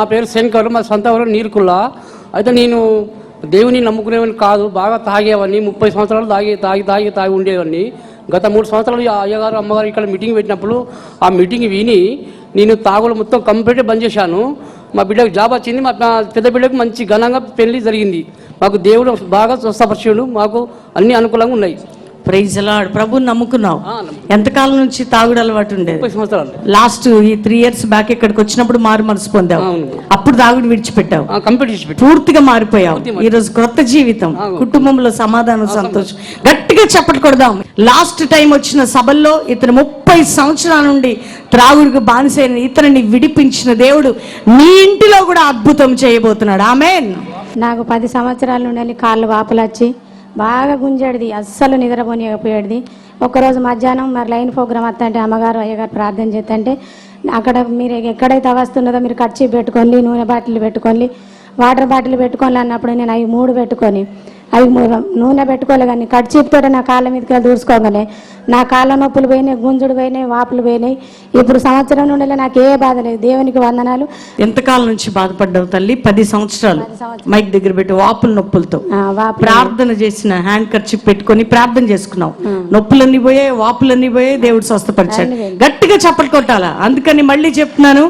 నా పేరు శంకర్ మా సొంత ఊరు నీరుకుల్లా. అయితే నేను దేవుని నమ్ముకునేవాడిని కాదు బాగా తాగేవాడిని ముప్పై సంవత్సరాలు తాగి తాగి తాగి తాగి ఉండేవాడిని. గత మూడు సంవత్సరాలు ఈ అయ్యగారు అమ్మగారు ఇక్కడ మీటింగ్ పెట్టినప్పుడు ఆ మీటింగ్ విని నేను తాగులు మొత్తం కంప్లీట్ బంద్ చేశాను. మా బిడ్డకు జాబ్ వచ్చింది మా మా పెద్ద బిడ్డకు మంచి ఘనంగా పెళ్ళి జరిగింది. మాకు దేవుడు బాగా స్వస్థపరిచాడు మాకు అన్ని అనుకూలంగా ఉన్నాయి. ప్రైజ్ లాడ్ ప్రభు నమ్ముకున్నావు. ఎంతకాలం నుంచి తాగుడు అలవాటు ఉండేది? లాస్ట్ ఈ త్రీ ఇయర్స్ బ్యాక్ ఇక్కడికి వచ్చినప్పుడు మారు మనసు పొందావు. అప్పుడు తాగుడు విడిచిపెట్టావు. పూర్తిగా మారిపోయావు. ఈ రోజు కొత్త జీవితం. కుటుంబంలో సమాధానం సంతోషం. గట్టిగా చప్పట్లు కొడదాం. లాస్ట్ టైం వచ్చిన సభల్లో ఇతను ముప్పై సంవత్సరాల నుండి త్రాగుడికి బానిసైన ఇతరుని విడిపించిన దేవుడు నీ ఇంటిలో కూడా అద్భుతం చేయబోతున్నాడు. ఆమెన్ నాకు పది సంవత్సరాల నుండి కాళ్ళు వాపులు వచ్చి బాగా గుంజేది అస్సలు నిద్రపోనియకపోయేది ఒకరోజు మధ్యాహ్నం మరి లైన్ ప్రోగ్రామ్ వస్తుంటే అమ్మగారు అయ్యగారు ప్రార్థన చేస్తుంటే అక్కడ మీరు ఎక్కడైతే వస్తున్నదో మీరు ఖర్చు పెట్టుకోండి నూనె బాటిల్ పెట్టుకోండి వాటర్ బాటిల్ పెట్టుకోండి అన్నప్పుడు నేను అవి మూడు పెట్టుకొని అవి నూనె పెట్టుకోలే కానీ కడ్చీపుతో నా కాళ్ళ మీదకి వెళ్ళి దూసుకోగానే నా కాళ్ళ నొప్పులు పోయినాయి గుంజుడు పోయినాయి వాపులు పోయినాయి. ఇప్పుడు సంవత్సరం నుండి నాకు ఏ బాధ లేదు. దేవునికి వందనాలు. ఎంతకాలం నుంచి బాధపడ్డావు తల్లి? పది సంవత్సరాలు. మైక్ దగ్గర పెట్టి వాపుల నొప్పులతో. ప్రార్థన చేసిన హ్యాండ్ కర్చిప్ పెట్టుకొని ప్రార్థన చేసుకున్నావు. నొప్పులన్నీ పోయాయి వాపులన్నీ పోయాయి దేవుడు స్వస్థపరిచాడు. గట్టిగా చప్పట్లు కొట్టాలా? అందుకని మళ్ళీ చెప్తున్నాను.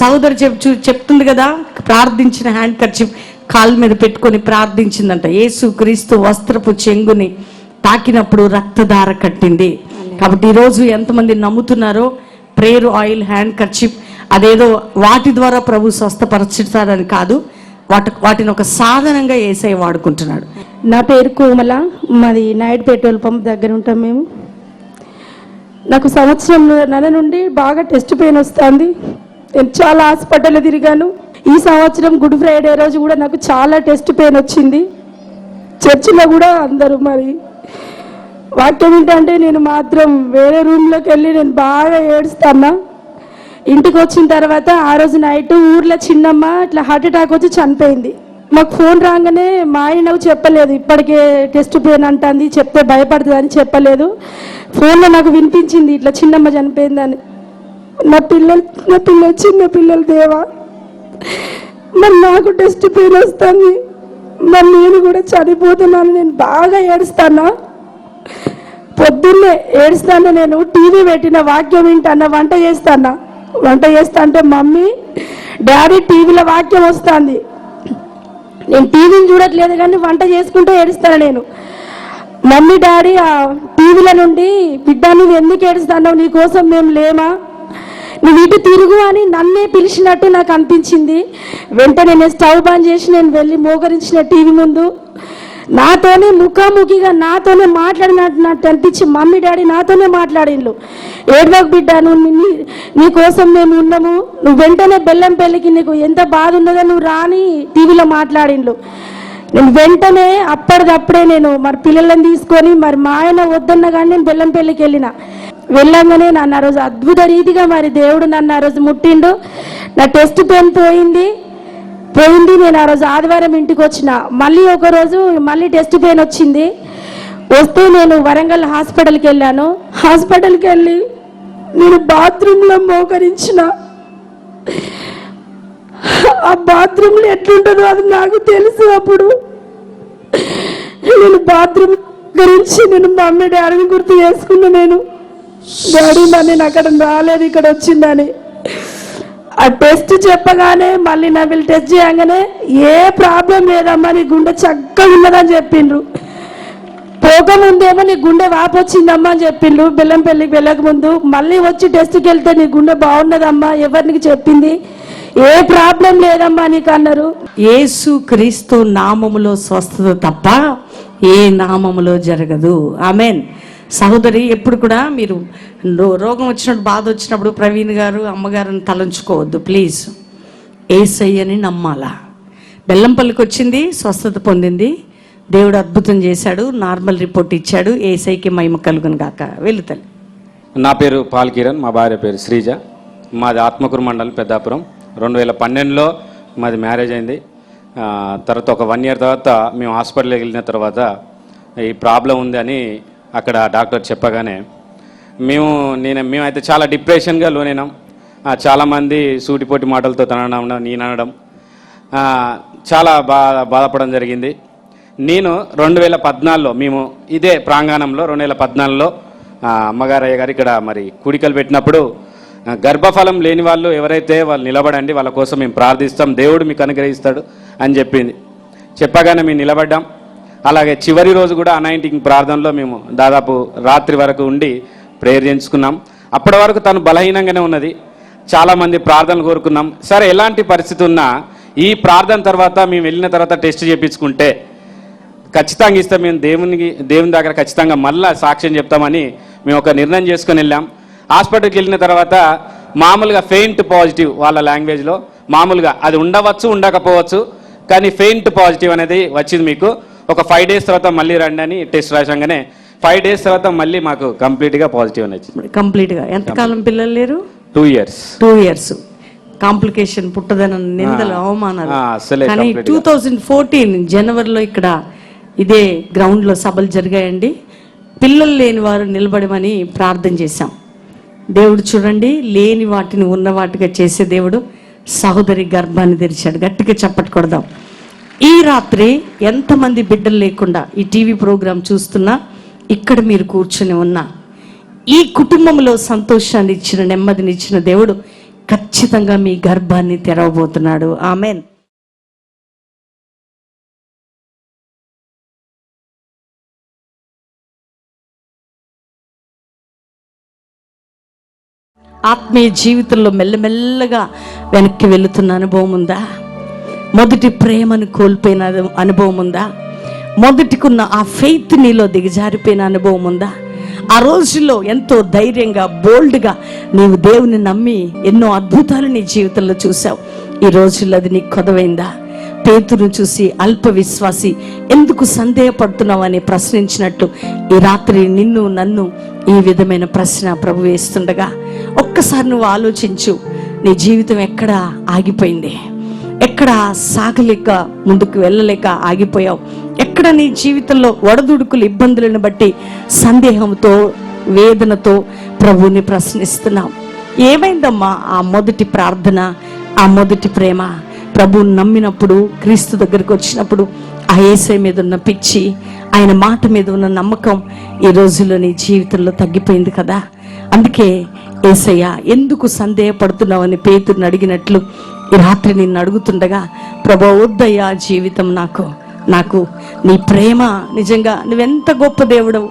సోదరు చెప్ చెప్తుంది కదా ప్రార్థించిన హ్యాండ్ కర్చిప్ కాలు మీద పెట్టుకొని ప్రార్థించిందంట. యేసు క్రీస్తు వస్త్రపు చెంగుని తాకినప్పుడు రక్తధార కట్టింది. కాబట్టి ఈరోజు ఎంతమంది నమ్ముతున్నారో ప్రేయర్ ఆయిల్ హ్యాండ్ కర్చిప్ అదేదో వాటి ద్వారా ప్రభు స్వస్థపరచుతారని కాదు వాటి వాటిని ఒక సాధనంగా ఏసై వాడుకుంటున్నాడు. నా పేరు కోమల మాది నైట్ పెట్రోల్ పంప్ దగ్గర ఉంటాం మేము. నాకు సంవత్సరం నెల నుండి బాగా టెస్ట్ పెయిన్ వస్తుంది. నేను చాలా హాస్పిటల్ తిరిగాను. ఈ సంవత్సరం గుడ్ ఫ్రైడే రోజు కూడా నాకు చాలా టెస్ట్ పెయిన్ వచ్చింది. చర్చిలో కూడా అందరూ మరి వాక్యం ఏంటంటే నేను మాత్రం వేరే రూమ్లోకి వెళ్ళి నేను బాగా ఏడుస్తానా ఇంటికి వచ్చిన తర్వాత ఆ రోజు నైట్ ఊర్లో చిన్నమ్మ ఇట్లా హార్ట్ అటాక్ వచ్చి చనిపోయింది. మాకు ఫోన్ రాగానే మా ఆయన నాకు చెప్పలేదు ఇప్పటికే టెస్ట్ పెయిన్ అంటుంది చెప్తే భయపడుతుంది అని చెప్పలేదు. ఫోన్లో నాకు వినిపించింది ఇట్లా చిన్నమ్మ చనిపోయిందని. నా పిల్లలు నా పిల్లలు చిన్న పిల్లలు దేవా. మరి నాకు టెస్ట్ పెయిన్ వస్తుంది. మరి నేను కూడా చనిపోతున్నాను నేను బాగా ఏడుస్తానా? పొద్దున్నే ఏడుస్తాను నేను టీవీ పెట్టిన వాక్యం వింటాను? వంట చేస్తానా? వంట చేస్తా అంటే మమ్మీ డాడీ టీవీలో వాక్యం వస్తుంది. నేను టీవీని చూడట్లేదు కానీ వంట చేసుకుంటూ ఏడుస్తాను నేను. మమ్మీ డాడీ ఆ టీవీల నుండి బిడ్డ నువ్వు ఎందుకు ఏడుస్తానో నీ కోసం మేము లేమా? నువ్వు ఇటు తిరుగు అని నన్నే పిలిచినట్టు నాకు అనిపించింది. వెంటనే నేను స్టవ్ బంద్ చేసి నేను వెళ్ళి మోకరించిన టీవీ ముందు. నాతోనే ముఖాముఖిగా నాతోనే మాట్లాడినట్టు అనిపించి మమ్మీ డాడీ నాతోనే మాట్లాడిండ్రు ఏడవకు బిడ్డ నువ్వు నీ నీ కోసం మేము ఉన్నాము. నువ్వు వెంటనే బెల్లం పెళ్ళికి నీకు ఎంత బాధ ఉన్నదో నువ్వు రాని టీవీలో మాట్లాడిండ్రు నేను వెంటనే అప్పటిదప్పుడే నేను మరి పిల్లలను తీసుకొని మరి మా ఆయన వద్దన్న కానీ నేను బెల్లం పెళ్ళికి వెళ్ళిన. వెళ్ళంగానే నన్ను ఆ రోజు అద్భుత రీతిగా మరి దేవుడు నన్ను ఆ రోజు ముట్టిండు. నా టెస్ట్ పెయిన్ పోయింది. పోయింది నేను ఆ రోజు ఆదివారం ఇంటికి వచ్చిన. మళ్ళీ ఒకరోజు మళ్ళీ టెస్ట్ పెయిన్ వచ్చింది. వస్తే నేను వరంగల్ హాస్పిటల్కి వెళ్ళాను. హాస్పిటల్కి వెళ్ళి నేను బాత్రూంలో మోకరించిన. ఆ బాత్రూంలో ఎట్లుంటుందో అది నాకు తెలుసు అప్పుడు. నేను బాత్రూమ్ గురించి నేను మా అమ్మ డాడీని గుర్తు చేసుకున్నా నేను. డాడీ మరి నేను అక్కడ రాలేదు ఇక్కడ వచ్చిందని. ఆ టెస్ట్ చెప్పగానే మళ్ళీ నా వీళ్ళు టెస్ట్ చేయగానే ఏ ప్రాబ్లం లేదమ్మా నీ గుండె చక్కగా ఉన్నదని చెప్పిండ్రు. పోకముందేమో నీ గుండె వాపు వచ్చిందమ్మా అని చెప్పిండ్రు. బెల్లం పెళ్ళికి వెళ్ళక ముందు మళ్ళీ వచ్చి టెస్ట్కి వెళ్తే నీ గుండె బాగున్నదమ్మా ఎవరికి చెప్పింది? ఏ ప్రాబ్లం లేదమ్మా నీకు అన్నారు. ఏసు క్రీస్తు నామములో స్వస్థత తప్ప ఏ నామములో జరగదు. ఆమెన్. సహోదరి ఎప్పుడు కూడా మీరు రోగం వచ్చినప్పుడు బాధ వచ్చినప్పుడు ప్రవీణ్ గారు అమ్మగారిని తలంచుకోవద్దు ప్లీజ్. ఏసయ్యని నమ్మాలా. బెల్లంపల్లికి వచ్చింది స్వస్థత పొందింది. దేవుడు అద్భుతం చేశాడు నార్మల్ రిపోర్ట్ ఇచ్చాడు ఏసైకి మహిమ కలుగును గాక. వెళ్ళు నా పేరు పాల్ కిరణ్ మా భార్య పేరు శ్రీజ. మాది ఆత్మకూరు మండలం పెద్దాపురం. రెండు వేల పన్నెండులో మాది మ్యారేజ్ అయింది. తర్వాత ఒక వన్ ఇయర్ తర్వాత మేము హాస్పిటల్కి వెళ్ళిన తర్వాత ఈ ప్రాబ్లం ఉంది అని అక్కడ డాక్టర్ చెప్పగానే మేము నేను మేమైతే చాలా డిప్రెషన్గా లోనైనాం. చాలామంది సూటిపోటి మాటలతో తనడం నేను అనడం చాలా బాధ బాధపడడం జరిగింది. నేను రెండు వేల పద్నాలుగులో మేము ఇదే ప్రాంగణంలో రెండు వేల పద్నాలుగులో అమ్మగారయ్య గారు ఇక్కడ మరి కూడికలు పెట్టినప్పుడు గర్భఫలం లేని వాళ్ళు ఎవరైతే వాళ్ళు నిలబడండి వాళ్ళ కోసం మేము ప్రార్థిస్తాం దేవుడు మీకు అనుగ్రహిస్తాడు అని చెప్పింది. చెప్పగానే మేము నిలబడ్డాం. అలాగే చివరి రోజు కూడా అనాయింటింగ్ ప్రార్థనలో మేము దాదాపు రాత్రి వరకు ఉండి ప్రేయర్ చేయించుకున్నాం. అప్పటి వరకు తను బలహీనంగానే ఉన్నది. చాలామంది ప్రార్థనలు కోరుకున్నాం. సరే ఎలాంటి పరిస్థితి ఉన్నా ఈ ప్రార్థన తర్వాత మేము వెళ్ళిన తర్వాత టెస్ట్ చేయించుకుంటే ఖచ్చితంగా ఇస్తే మేము దేవునికి దేవుని దగ్గర ఖచ్చితంగా మళ్ళా సాక్ష్యం చెప్తామని మేము ఒక నిర్ణయం చేసుకొని వెళ్ళాం. హాస్పిటల్కి వెళ్ళిన తర్వాత మామూలుగా ఫెయింట్ పాజిటివ్ వాళ్ళ లాంగ్వేజ్లో మామూలుగా అది ఉండవచ్చు ఉండకపోవచ్చు కానీ ఫెయింట్ పాజిటివ్ అనేది వచ్చింది మీకు. ఒక ఫైవ్ డేస్ తర్వాత మళ్ళీ రండి అని టెస్ట్ రాసంగానే ఫైవ్ డేస్ తర్వాత మళ్ళీ మాకు కంప్లీట్గా పాజిటివ్ అని వచ్చింది. కంప్లీట్గా ఎంతకాలం పిల్లలు లేరు? Two years two years complication పుట్టదన నిందలు అవమానాలు. కానీ టూ గా. థౌజండ్ ఫోర్టీన్ జనవరిలో ఇక్కడ ఇదే గ్రౌండ్లో సభలు జరిగాయండి. పిల్లలు లేని వారు నిలబడమని ప్రార్థన చేశాం. దేవుడు చూడండి లేని వాటిని ఉన్న వాటిగా చేసే దేవుడు సహోదరి గర్భాన్ని తెరిచాడు. గట్టిగా చప్పటి కొడదాం. ఈ రాత్రి ఎంతమంది బిడ్డలు లేకుండా ఈ టీవీ ప్రోగ్రాం చూస్తున్నా ఇక్కడ మీరు కూర్చొని ఉన్నా. ఈ కుటుంబంలో సంతోషాన్ని ఇచ్చిన నెమ్మదిని ఇచ్చిన దేవుడు ఖచ్చితంగా మీ గర్భాన్ని తెరవబోతున్నాడు. ఆమెన్. ఆత్మీయ జీవితంలో మెల్లమెల్లగా వెనక్కి వెళుతున్న అనుభవం ఉందా? మొదటి ప్రేమను కోల్పోయిన అనుభవం ఉందా? మొదటికున్న ఆ ఫెయిత్ నీలో దిగజారిపోయిన అనుభవం ఉందా? ఆ రోజుల్లో ఎంతో ధైర్యంగా బోల్డ్గా నీవు దేవుని నమ్మి ఎన్నో అద్భుతాలు నీ జీవితంలో చూసావు ఈ రోజుల్లో అది నీకు కొదవైందా? పేతును చూసి అల్ప విశ్వాసి ఎందుకు సందేహపడుతున్నావు అని ప్రశ్నించినట్టు ఈ రాత్రి నిన్ను నన్ను ఈ విధమైన ప్రశ్న ప్రభు వేస్తుండగా ఒక్కసారి నువ్వు ఆలోచించు నీ జీవితం ఎక్కడ ఆగిపోయింది? ఎక్కడ సాగలేక ముందుకు వెళ్ళలేక ఆగిపోయావు. ఎక్కడ నీ జీవితంలో వడదుడుకులు ఇబ్బందులను బట్టి సందేహంతో వేదనతో ప్రభువుని ప్రశ్నిస్తున్నావు. ఏమైందమ్మా ఆ మొదటి ప్రార్థన ఆ మొదటి ప్రేమ? ప్రభువుని నమ్మినప్పుడు క్రీస్తు దగ్గరికి వచ్చినప్పుడు ఆ ఏసై మీద ఉన్న పిచ్చి ఆయన మాట మీద ఉన్న నమ్మకం ఈ రోజుల్లో నీ జీవితంలో తగ్గిపోయింది కదా? అందుకే ఏసయ్య ఎందుకు సందేహపడుతున్నావని పేతుర్ని అడిగినట్లు ఈ రాత్రి నిన్ను అడుగుతుండగా ప్రభా వద్దయ్యా జీవితం నాకు. నాకు నీ ప్రేమ నిజంగా నువ్వెంత గొప్ప దేవుడవు.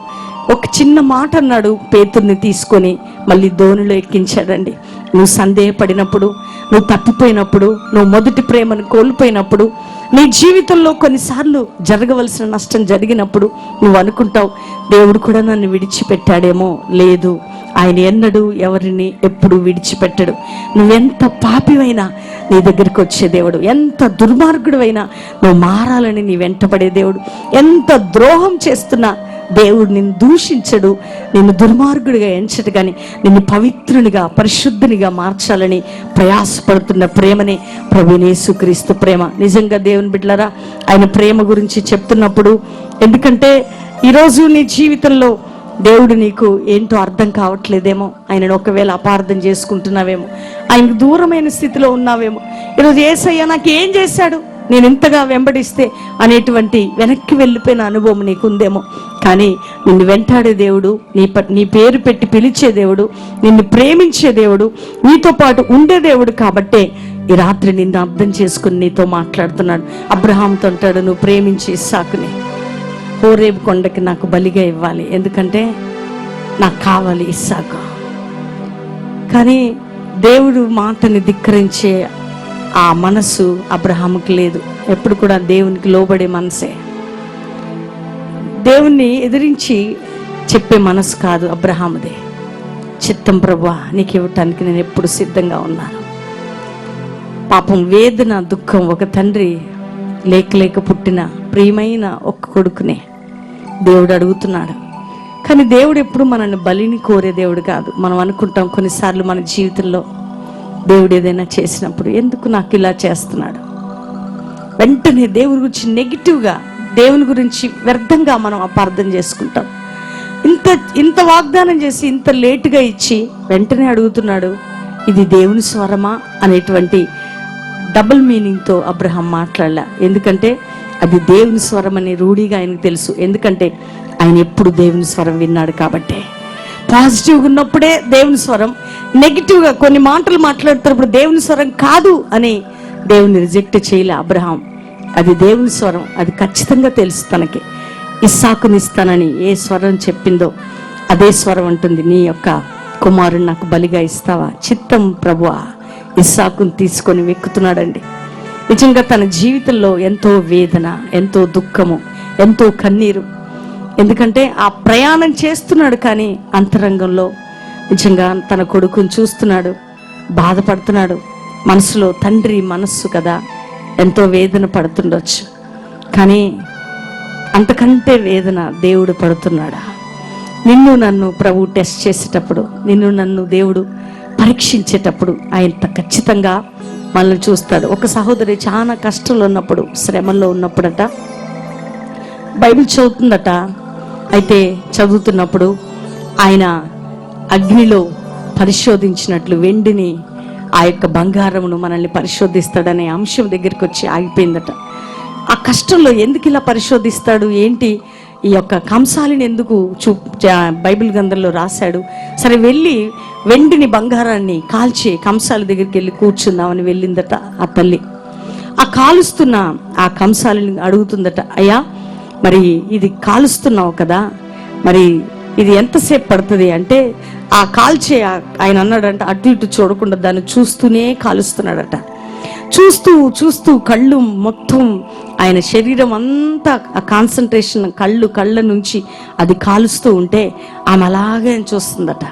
ఒక చిన్న మాట అన్నాడు పేతుర్ని తీసుకొని మళ్ళీ దోణిలో ఎక్కించాడండి. నువ్వు సందేహపడినప్పుడు నువ్వు తప్పిపోయినప్పుడు నువ్వు మొదటి ప్రేమను కోల్పోయినప్పుడు నీ జీవితంలో కొన్నిసార్లు జరగవలసిన నష్టం జరిగినప్పుడు నువ్వు అనుకుంటావు దేవుడు కూడా నన్ను విడిచిపెట్టాడేమో లేదు. ఆయన ఎన్నడూ ఎవరిని ఎప్పుడు విడిచిపెట్టడు. నువ్వెంత పాపివైనా నీ దగ్గరికి వచ్చే దేవుడు ఎంత దుర్మార్గుడువైనా నువ్వు మారాలని నీ వెంటపడే దేవుడు ఎంత ద్రోహం చేస్తున్నా దేవుడు నిన్ను దూషించడు నిన్ను దుర్మార్గుడిగా ఎంచడు కానీ నిన్ను పవిత్రునిగా పరిశుద్ధునిగా మార్చాలని ప్రయాసపడుతున్న ప్రేమనే ప్రభునేసుక్రీస్తు ప్రేమ. నిజంగా దేవుని బిడ్డలరా ఆయన ప్రేమ గురించి చెప్తున్నప్పుడు ఎందుకంటే ఈరోజు నీ జీవితంలో దేవుడు నీకు ఏంటో అర్థం కావట్లేదేమో. ఆయనను ఒకవేళ అపార్థం చేసుకుంటున్నావేమో. ఆయనకు దూరమైన స్థితిలో ఉన్నావేమో. ఈరోజు ఏసయ్య నాకు ఏం చేశాడు? నేను ఇంతగా వెంబడిస్తే అనేటువంటి వెనక్కి వెళ్ళిపోయిన అనుభవం నీకుందేమో. కానీ నిన్ను వెంటాడే దేవుడు నీ ప నీ పేరు పెట్టి పిలిచే దేవుడు నిన్ను ప్రేమించే దేవుడు నీతో పాటు ఉండే దేవుడు కాబట్టే ఈ రాత్రి నిన్ను అర్థం చేసుకుని నీతో మాట్లాడుతున్నాడు. అబ్రహాంతో అంటాడు నువ్వు ప్రేమించి ఇస్సాకుని. హోరేబు కొండకి నాకు బలిగా ఇవ్వాలి. ఎందుకంటే నాకు కావాలి ఇస్సాకు. కానీ దేవుడు మాటని ధిక్కరించే ఆ మనసు అబ్రహాముకి లేదు. ఎప్పుడు కూడా దేవునికి లోబడే మనసే. దేవుణ్ణి ఎదిరించి చెప్పే మనసు కాదు అబ్రహాముదే. చిత్తం ప్రభా నీకు ఇవ్వటానికి నేను ఎప్పుడు సిద్ధంగా ఉన్నాను. పాపం వేదన దుఃఖం ఒక తండ్రి లేక లేక పుట్టిన ప్రియమైన ఒక్క కొడుకునే. దేవుడు అడుగుతున్నాడు. కానీ దేవుడు ఎప్పుడు మనల్ని బలిని కోరే దేవుడు కాదు. మనం అనుకుంటాం కొన్నిసార్లు మన జీవితంలో దేవుడు ఏదైనా చేసినప్పుడు ఎందుకు నాకు ఇలా చేస్తున్నాడు? వెంటనే దేవుని గురించి నెగిటివ్గా దేవుని గురించి వ్యర్థంగా మనం అపార్థం చేసుకుంటాం. ఇంత ఇంత వాగ్దానం చేసి ఇంత లేటుగా ఇచ్చి వెంటనే అడుగుతున్నాడు ఇది దేవుని స్వరమా అనేటువంటి డబుల్ మీనింగ్తో అబ్రహం మాట్లాడలే. ఎందుకంటే అది దేవుని స్వరం అనే రూఢిగా ఆయనకు తెలుసు. ఎందుకంటే ఆయన ఎప్పుడు దేవుని స్వరం విన్నాడు కాబట్టే. పాజిటివ్గా ఉన్నప్పుడే దేవుని స్వరం నెగిటివ్గా కొన్ని మాటలు మాట్లాడుతున్నప్పుడు దేవుని స్వరం కాదు అని దేవుని రిజెక్ట్ చేయలే అబ్రహాం. అది దేవుని స్వరం అది ఖచ్చితంగా తెలుసు తనకి. ఇస్సాకునిస్తానని ఏ స్వరం చెప్పిందో అదే స్వరం అంటుంది. నీ యొక్క కుమారుని నాకు బలిగా ఇస్తావా? చిత్తం ప్రభువా ఇస్సాకుని తీసుకొని వెక్కుతున్నాడండి. నిజంగా తన జీవితంలో ఎంతో వేదన ఎంతో దుఃఖము ఎంతో కన్నీరు. ఎందుకంటే ఆ ప్రయాణం చేస్తున్నాడు కానీ అంతరంగంలో నిజంగా తన కొడుకుని చూస్తున్నాడు బాధపడుతున్నాడు. మనసులో తండ్రి మనస్సు కదా ఎంతో వేదన పడుతుండొచ్చు. కానీ అంతకంటే వేదన దేవుడు పడుతున్నాడా? నిన్ను నన్ను ప్రభు టెస్ట్ చేసేటప్పుడు నిన్ను నన్ను దేవుడు పరీక్షించేటప్పుడు ఆయన ఖచ్చితంగా మనల్ని చూస్తాడు. ఒక సహోదరి చాలా కష్టంలో ఉన్నప్పుడు శ్రమల్లో ఉన్నప్పుడట బైబిల్ చదువుతుందట. అయితే చదువుతున్నప్పుడు ఆయన అగ్నిలో పరిశోధించినట్లు వెండిని ఆ యొక్క బంగారమును మనల్ని పరిశోధిస్తాడనే అంశం దగ్గరికి వచ్చి ఆగిపోయిందట. ఆ కష్టంలో ఎందుకు ఇలా పరిశోధిస్తాడు? ఏంటి? ఈ యొక్క కంసాలిని ఎందుకు చూ బైబిల్ గ్రంథంలో రాశాడు? సరే వెళ్ళి వెండిని బంగారాన్ని కాల్చి కంసాల దగ్గరికి వెళ్ళి కూర్చుందామని వెళ్ళిందట ఆ తల్లి. ఆ కాలుస్తున్న ఆ కంసాలిని అడుగుతుందట అయ్యా మరి ఇది కాలుస్తున్నావు కదా మరి ఇది ఎంతసేపు పడుతుంది? అంటే ఆ కాల్చే ఆయన అన్నాడంట అటు ఇటు చూడకుండా దాన్ని చూస్తూనే కాలుస్తున్నాడట. చూస్తూ చూస్తూ కళ్ళు మొత్తం ఆయన శరీరం అంతా ఆ కాన్సన్ట్రేషన్ కళ్ళు కళ్ళ నుంచి అది కాలుస్తూ ఉంటే ఆమె అలాగే చూస్తుందట.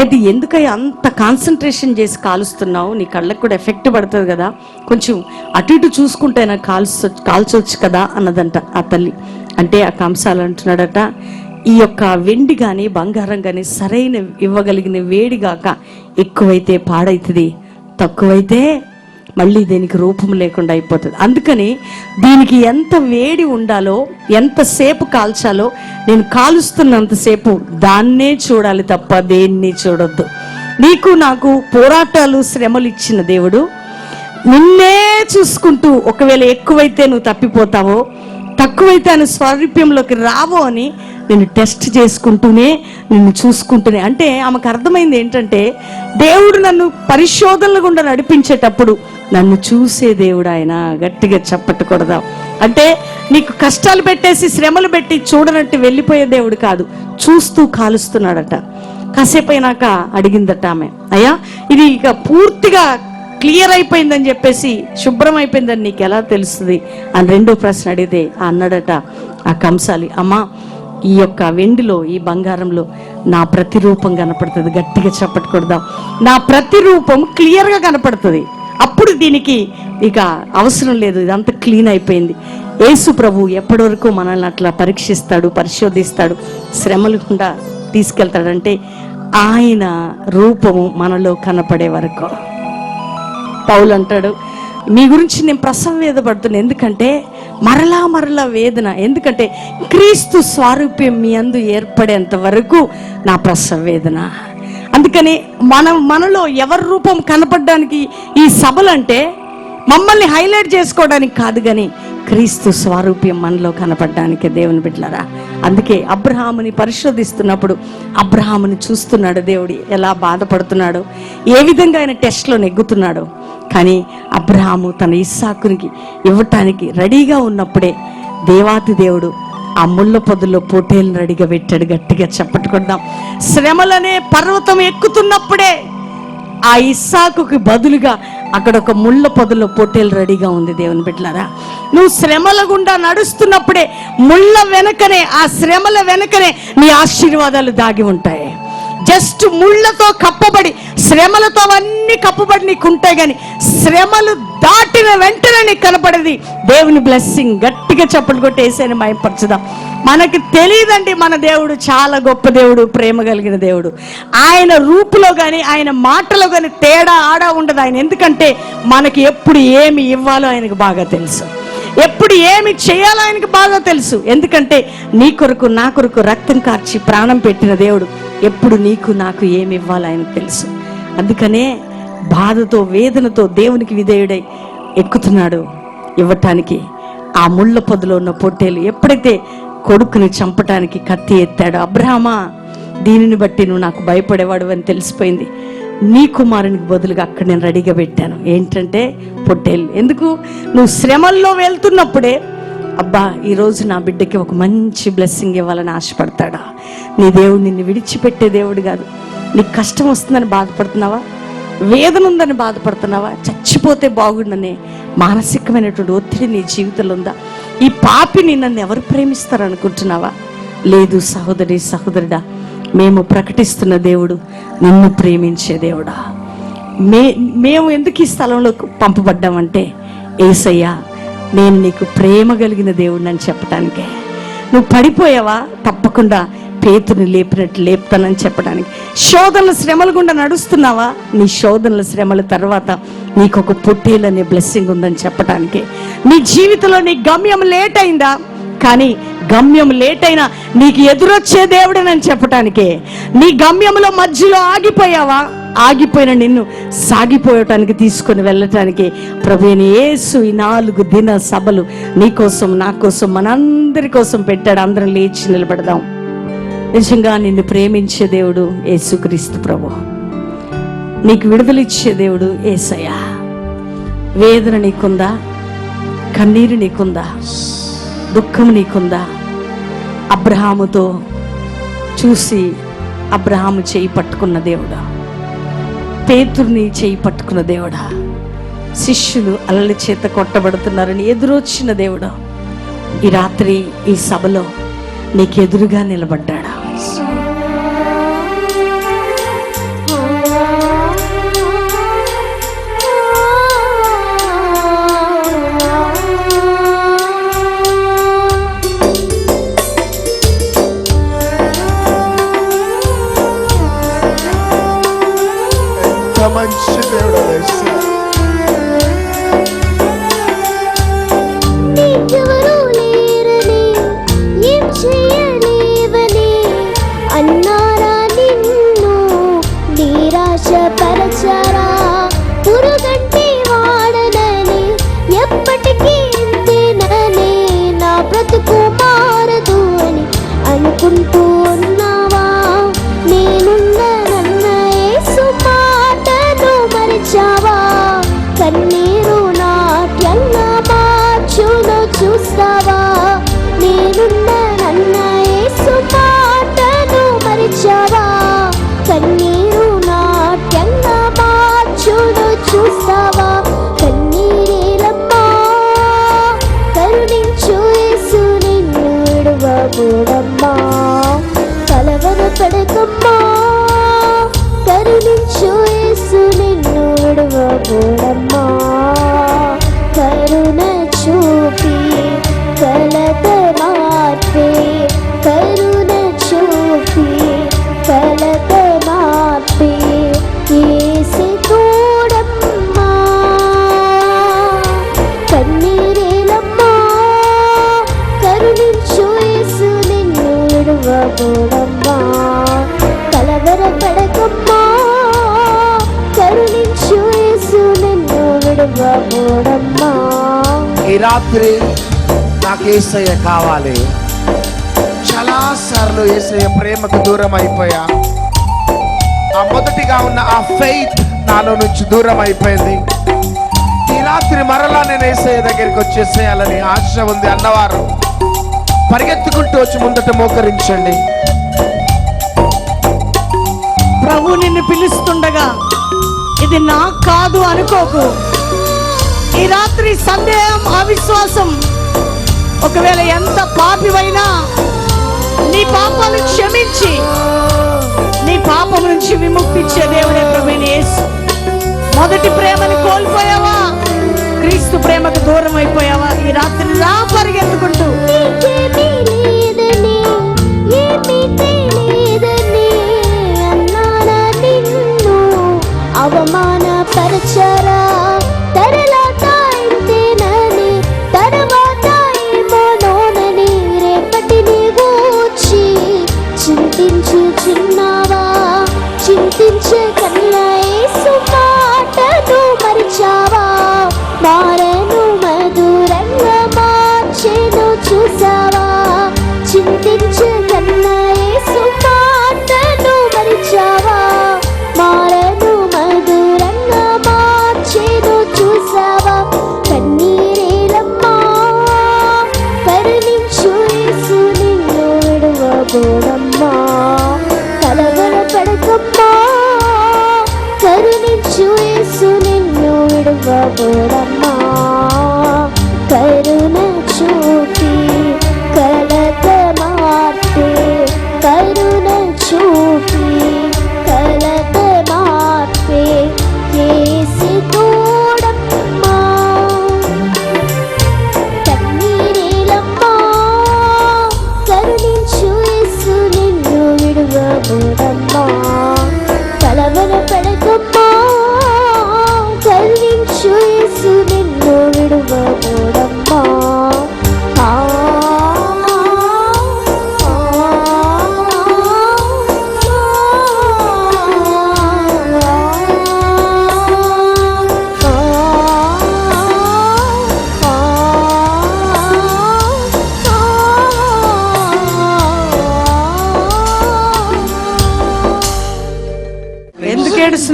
అయితే ఎందుకయ్యా అంత కాన్సన్ట్రేషన్ చేసి కాలుస్తున్నావు? నీ కళ్ళకు కూడా ఎఫెక్ట్ పడుతుంది కదా. కొంచెం అటు ఇటు చూసుకుంటేనా కాల్చ కాల్చొచ్చు కదా అన్నదంట ఆ తల్లి. అంటే ఆ కంసాలు అంటున్నాడట ఈ యొక్క వెండి కానీ బంగారం కానీ సరైన ఇవ్వగలిగిన వేడిగాక ఎక్కువైతే పాడైతుంది తక్కువైతే మళ్ళీ దీనికి రూపం లేకుండా అయిపోతుంది. అందుకని దీనికి ఎంత వేడి ఉండాలో ఎంతసేపు కాల్చాలో నేను కాలుస్తున్నంతసేపు దాన్నే చూడాలి తప్ప దేన్ని చూడొద్దు. నీకు నాకు పోరాటాలు శ్రమలు ఇచ్చిన దేవుడు. నిన్నే చూసుకుంటూ ఒకవేళ ఎక్కువైతే నువ్వు తప్పిపోతావో తక్కువైతే ఆయన స్వరూప్యంలోకి రావో అని నేను టెస్ట్ చేసుకుంటూనే నిన్ను చూసుకుంటూనే. అంటే ఆమెకు అర్థమైంది ఏంటంటే దేవుడు నన్ను పరిశోధనలు గుండా నడిపించేటప్పుడు నన్ను చూసే దేవుడు ఆయన. గట్టిగా చప్పట్టుకూడదాం అంటే నీకు కష్టాలు పెట్టేసి శ్రమలు పెట్టి చూడనట్టు వెళ్ళిపోయే దేవుడు కాదు. చూస్తూ కాలుస్తున్నాడట. కాసేపైనాక అడిగిందట ఆమె. అయ్యా ఇది ఇక పూర్తిగా క్లియర్ అయిపోయిందని చెప్పేసి శుభ్రం అయిపోయిందని నీకు ఎలా తెలుస్తుంది? అని రెండో ప్రశ్న అడిగితే అన్నాడట ఆ కంసాలి అమ్మా ఈ యొక్క వెండిలో ఈ బంగారంలో నా ప్రతిరూపం కనపడుతుంది. గట్టిగా చెప్పట్టుకూడదాం నా ప్రతిరూపం క్లియర్గా కనపడుతుంది. అప్పుడు దీనికి ఇక అవసరం లేదు. ఇదంతా క్లీన్ అయిపోయింది. యేసు ప్రభు ఎప్పటి వరకు మనల్ని అట్లా పరీక్షిస్తాడు పరిశోధిస్తాడు శ్రమలు గుండా తీసుకెళ్తాడంటే ఆయన రూపము మనలో కనపడే వరకు. పౌలు అంటాడు మీ గురించి నేను ప్రసవ వేదపడుతున్నాను ఎందుకంటే మరలా మరలా వేదన. ఎందుకంటే క్రీస్తు స్వారూప్యం మీ అందు ఏర్పడేంత వరకు నా ప్రసవ వేదన. అందుకని మనం మనలో ఎవరి రూపం కనపడడానికి ఈ సభలంటే మమ్మల్ని హైలైట్ చేసుకోవడానికి కాదు కానీ క్రీస్తు స్వారూప్యం మనలో కనపడడానికి దేవుని బిడ్డలరా. అందుకే అబ్రహాముని పరిశోధిస్తున్నప్పుడు అబ్రహాముని చూస్తున్నాడు దేవుడు ఎలా బాధపడుతున్నాడో ఏ విధంగా ఆయన టెస్ట్లో నెగ్గుతున్నాడో కానీ అబ్రహాము తన ఇస్సాకునికి ఇవ్వటానికి రెడీగా ఉన్నప్పుడే దేవాతి దేవుడు ఆ ముళ్ళ పొదల్లో పోటీలను రెడీగా పెట్టాడు గట్టిగా చెప్పట్టుకుందాం. శ్రమలనే పర్వతం ఎక్కుతున్నప్పుడే ఆ ఇస్సాకుకి బదులుగా అక్కడ ఒక ముళ్ళ పొదలో పొట్టేలు రెడీగా ఉంది దేవుని బిడ్డలారా. నువ్వు శ్రమల గుండా నడుస్తున్నప్పుడే ముళ్ళ వెనకనే ఆ శ్రమల వెనకనే నీ ఆశీర్వాదాలు దాగి ఉంటాయి. జస్ట్ ముళ్ళతో కప్పబడి శ్రమలతో అవన్నీ కప్పబడి నీకు ఉంటాయి కానీ శ్రమలు దాటిన వెంటనే నీకు కనపడేది దేవుని బ్లెస్సింగ్ గట్టిగా చప్పట్లు కొట్టేసాను వేసేని మనకి తెలియదండి మన దేవుడు చాలా గొప్ప దేవుడు ప్రేమ కలిగిన దేవుడు. ఆయన రూపులో కానీ ఆయన మాటలో కానీ తేడా ఆడా ఉండదు ఆయన. ఎందుకంటే మనకి ఎప్పుడు ఏమి ఇవ్వాలో ఆయనకు బాగా తెలుసు. ఎప్పుడు ఏమి చేయాలో ఆయనకు బాగా తెలుసు. ఎందుకంటే నీ కొరకు నా కొరకు రక్తం కార్చి ప్రాణం పెట్టిన దేవుడు ఎప్పుడు నీకు నాకు ఏమి ఇవ్వాలో ఆయనకు తెలుసు. అందుకనే బాధతో వేదనతో దేవునికి విధేయుడై ఎక్కుతున్నాడు ఇవ్వటానికి. ఆ ముళ్ళ పొదలో ఉన్న పొట్టేలు ఎప్పుడైతే కొడుకుని చంపటానికి కత్తి ఎత్తాడు. అబ్రహమా దీనిని బట్టి నువ్వు నాకు భయపడేవాడు అని తెలిసిపోయింది. నీ కుమారునికి బదులుగా అక్కడ నేను రెడీగా పెట్టాను. ఏంటంటే పొట్టేలు. ఎందుకు? నువ్వు శ్రమల్లో వెళ్తున్నప్పుడే అబ్బా ఈరోజు నా బిడ్డకి ఒక మంచి బ్లెస్సింగ్ ఇవ్వాలని ఆశపడతాడా? నీ దేవుడు నిన్ను విడిచిపెట్టే దేవుడు కాదు. నీకు కష్టం వస్తుందని బాధపడుతున్నావా? వేదన ఉందని బాధపడుతున్నావా? చచ్చిపోతే బాగుండనే మానసికమైనటువంటి ఒత్తిడి నీ జీవితంలో ఉందా? ఈ పాపిని నన్ను ఎవరు ప్రేమిస్తారు అనుకుంటున్నావా? లేదు సహోదరి సహోదరుడా మేము ప్రకటిస్తున్న దేవుడు నిన్ను ప్రేమించే దేవుడా. మే మేము ఎందుకు ఈ స్థలంలో పంపబడ్డామంటే ఏసయ్యా నేను నీకు ప్రేమ కలిగిన దేవుడిని అని చెప్పటానికే. నువ్వు పడిపోయావా? తప్పకుండా పేతుని లేపినట్టు లేపుతానని చెప్పడానికి. శోధనల శ్రమల గుండా నడుస్తున్నావా? నీ శోధనల శ్రమల తర్వాత నీకు ఒక పొట్టేలనే బ్లెస్సింగ్ ఉందని చెప్పడానికి నీ జీవితంలో నీ గమ్యం లేట్ అయిందా? కానీ గమ్యం లేట్ అయినా నీకు ఎదురొచ్చే దేవుడేనని చెప్పటానికే. నీ గమ్యంలో మధ్యలో ఆగిపోయావా? ఆగిపోయిన నిన్ను సాగిపోయటానికి తీసుకొని వెళ్ళటానికి ప్రభుని యేసు ఈ నాలుగు దిన సభలు నీకోసం నా కోసం మనందరి కోసం పెట్టాడు. అందరం లేచి నిలబడదాం. నిజంగా నిన్ను ప్రేమించే దేవుడు యేసుక్రీస్తు ప్రభు. నీకు విడుదలిచ్చే దేవుడు ఏసయ్యా. వేదన నీకుందా? కన్నీరు నీకుందా? దుఃఖం నీకుందా? అబ్రహాముతో చూసి అబ్రహాము చేయి పట్టుకున్న దేవుడా? పేతుర్ని చేయి పట్టుకున్న దేవుడా. శిష్యులు అల్లల చేత కొట్టబడుతున్నారని ఎదురొచ్చిన దేవుడా. ఈ రాత్రి ఈ సభలో నీకు ఎదురుగా నిలబడ్డాడా. విడువకూడమ్మా కలవర పడకమ్మా కరుణించు యేసు నిన్ను విడవబోడమ్మా. ఈ రాత్రి నాకు ఏసయ్య కావాలి. చాలా సార్లు ఏసయ్య ప్రేమకు దూరం అయిపోయా ఆ మొదటిగా ఉన్న ఆ ఫెయిత్ నాలో నుంచి దూరం అయిపోయింది ఈ రాత్రి మరలా నేను ఏసయ్య దగ్గరికి వచ్చేసేయాలని ఆశ ఉంది అన్నవారు. పరిగెత్తుకుంటూ వచ్చి ముందట మోకరించండి. ప్రభు నిన్ను పిలుస్తుండగా ఇది నా కాదు అనుకోకు. ఈ రాత్రి సందేహం అవిశ్వాసం ఒకవేళ ఎంత పాపివైనా నీ పాపాలు క్షమించి నీ పాపం నుంచి విముక్తిచ్చే దేవుడే ప్రభుని యేసు. ప్రేమకు దూరం అయిపోయావా? ఈ రాత్రి రా పరిగెత్తుకుంటూ. తొలగొనకూడమ్మా కలవర పడకమ్మా కరుణించు యేసు నిన్ను విడవకూడమ్మా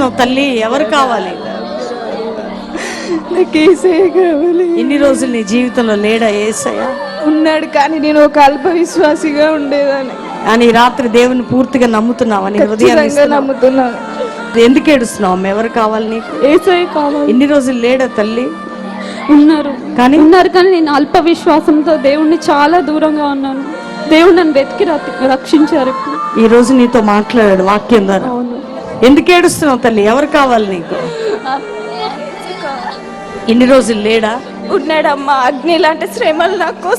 ఏడుస్తున్నావు తల్లి? ఎవరు కావాలి? ఇన్ని రోజులు నీ జీవితంలో లేడా ఏసయ్యా? ఉన్నాడు కానీ నేను ఒక అల్ప విశ్వాసిగా ఉండేదాన్ని. అని ఈ రాత్రి దేవుని పూర్తిగా నమ్ముతున్నావా? నీ హృదయాన్ని? నమ్ముతున్నాను. ఎందుకు ఏడుస్తున్నావు? అమ్మ ఎవరు కావాలి నీకు? ఏసయ్య కావాలి. ఇన్ని రోజులు లేడా తల్లి? ఉన్నారు. కానీ ఉన్నారు కానీ నేను అల్ప విశ్వాసంతో దేవుణ్ణి చాలా దూరంగా ఉన్నాను. దేవుడు నన్ను వెతికి రక్- రక్షించారు ఇప్పుడు. ఈ రోజు నీతో మాట్లాడాడు వాక్యం ద్వారా. ఎందుకు ఏడుస్తున్నావు తల్లి? ఎవరు కావాలి నీకు? ఇన్ని రోజులు లేడా? ఉన్నాడమ్మా అగ్ని లాంటి శ్రమలు నాకు.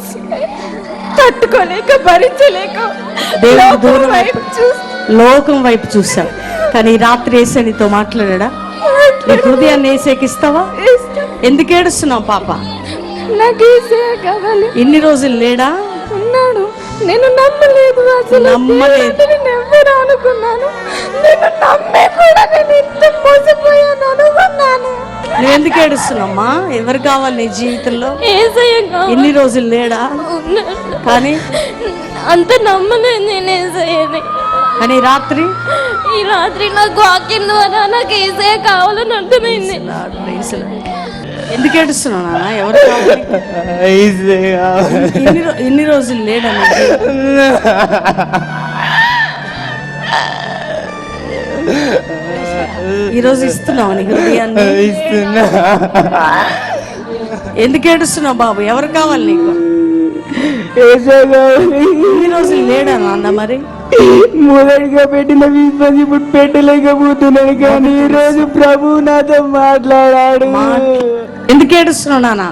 తట్టుకోలేక భరించలేక లోకం దూరం వైపు చూస్తూ లోకం వైపు చూసావు కానీ రాత్రి వేసే నీతో మాట్లాడా నీ హృదయాన్ని వేసేకి ఇస్తావా? ఎందుకు ఏడుస్తున్నావు పాప? నాకు కావాలి. ఇన్ని రోజులు లేడా? నేను నమ్మలేదు అసలు. నమ్మలేదు. దేవుడు నేను ఎవ్వరు అనుకున్నాను. నేను నమ్మే కూడా నేను ఇంత మోసపోయాను అనుకున్నాను. నువ్వు ఎందుకు ఏడుస్తున్నామ్మా ఎవరు కావాలి నీ జీవితంలో. ఇన్ని రోజులు లేడా. కానీ? అంత నమ్మలేదు నేను ఏసయ్యని. కానీ రాత్రి? ఈ రాత్రి నాకు వాక్యం ద్వారా నాకు ఏసయ్య కావాలని అర్థమైంది. ఎందుకు ఏడుస్తున్నావు నాన్న? ఎవరు కావాలి. ఇన్ని రో- ఇన్ని రోజులు లేడా నీ జీవితంలో? ఈ రోజు ఇస్తున్నావు నీ హృదయాన్ని? ఎందుకు ఏడుస్తున్నావు బాబు? ఎవరు కావాలి నీకు? ఇన్ని రోజులు లేడా నాన్న మరి? మొదటిగా పెట్టిన విశ్వాసం ఇప్పుడు పెట్టలేకపోతున్నాను కానీ ఈ రోజు ప్రభు నాతో మాట్లాడాడు. ఎందుకు ఏడుస్తున్నావు నాన్న?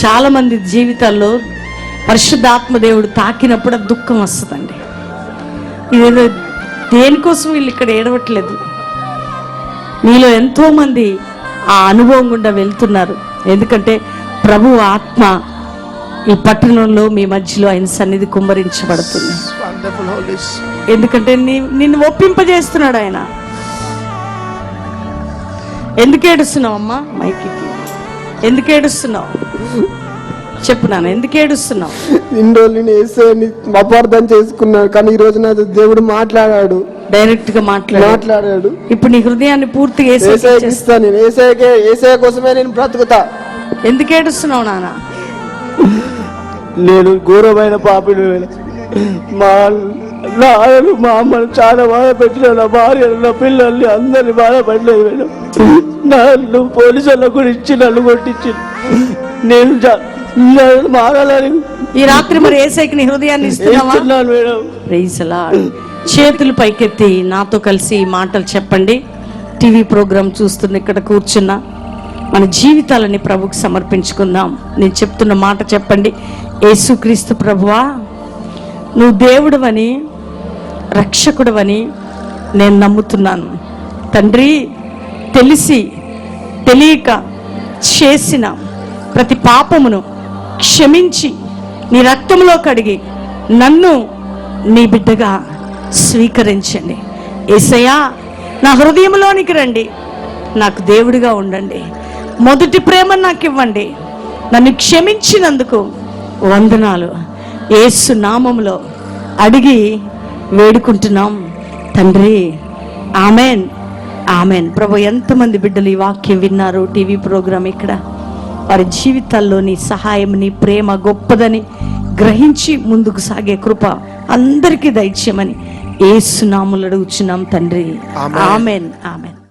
చాలా మంది జీవితాల్లో పరిశుద్ధాత్మ దేవుడు తాకినప్పుడు దుఃఖం వస్తుందండి. ఇదేదో దేనికోసం వీళ్ళు ఇక్కడ ఏడవట్లేదు. మీలో ఎంతో మంది ఆ అనుభవం గుండా వెళ్తున్నారు. ఎందుకంటే ప్రభు ఆత్మ ఈ పట్టణంలో మీ మధ్యలో ఆయన సన్నిధి కుమ్మరించబడుతుంది. ఎందుకంటే నీ నిన్ను ఒప్పింపజేస్తున్నాడు ఆయన. ఎందుకు ఏడుస్తున్నావు అమ్మా? మైకి ఎందుకు ఏడుస్తున్నావు? చెప్పు నాన్న ఎందుకు ఏడుస్తున్నావు? ఇన్ని రోజులు నేను ఏసైని అపార్థం చేసుకున్నాను కానీ ఈ రోజు నాతో దేవుడు మాట్లాడాడు. డైరెక్ట్గా మాట్లాడు. మాట్లాడాడు. ఇప్పుడు నీ హృదయాన్ని పూర్తిగా నేను కోసమే నేను బ్రతుకుతా. ఎందుకు ఏడుస్తున్నావు నాన్న? నేను ఘోరమైన పాపిని మా నాన్నలు మా అమ్మను చాలా బాధ పెట్టిన నా భార్యను నా పిల్లల్ని అందరిని బాధ పెట్టలేదు మేడం నన్ను పోలీసులకు కూడా ఇచ్చి నన్ను కొట్టించి నేను మారాలని ఈ రాత్రి మరి ఏసైకి నీ హృదయాన్ని ఇస్తున్నావా? ఇస్తున్నాను మేడం. చేతులు పైకెత్తి నాతో కలిసి ఈ మాటలు చెప్పండి. టీవీ ప్రోగ్రాం చూస్తున్న ఇక్కడ కూర్చున్న మన జీవితాలని ప్రభుకు సమర్పించుకుందాం. నేను చెప్తున్న మాట చెప్పండి. యేసుక్రీస్తు ప్రభువా నువ్వు దేవుడవని రక్షకుడవని నేను నమ్ముతున్నాను. తండ్రి తెలిసి తెలియక చేసిన ప్రతి పాపమును క్షమించి నీ రక్తంలో కడిగి నన్ను నీ బిడ్డగా స్వీకరించండి. ఏసయ్యా నా హృదయంలోనికి రండి. నాకు దేవుడిగా ఉండండి. మొదటి ప్రేమ నాకు ఇవ్వండి నన్ను క్షమించినందుకు వందనాలు. ఏసు నామంలో అడిగి వేడుకుంటున్నాం. తండ్రి ఆమెన్. ఆమెన్. ప్రభు ఎంతమంది బిడ్డలు ఈ వాక్యం విన్నారు టీవీ ప్రోగ్రాం ఇక్కడ. వారి జీవితాల్లో నీ సహాయం నీ ప్రేమ గొప్పదని గ్రహించి ముందుకు సాగే కృప అందరికీ దైత్యమని ఏసునాములు అడుగుచున్నాం తండ్రి. Amen. Amen.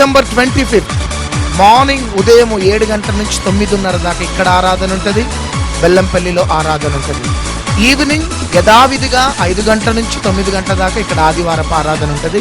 December twenty fifth morning ఉదయం ఏడు గంటల నుంచి తొమ్మిదిన్నర దాకా ఇక్కడ ఆరాధన ఉంటుంది బెల్లంపల్లిలో ఆరాధన ఉంటుంది. ఈవినింగ్ యథావిధిగా ఐదు గంటల నుంచి తొమ్మిది గంటల దాకా ఇక్కడ ఆదివారపు ఆరాధన ఉంటుంది.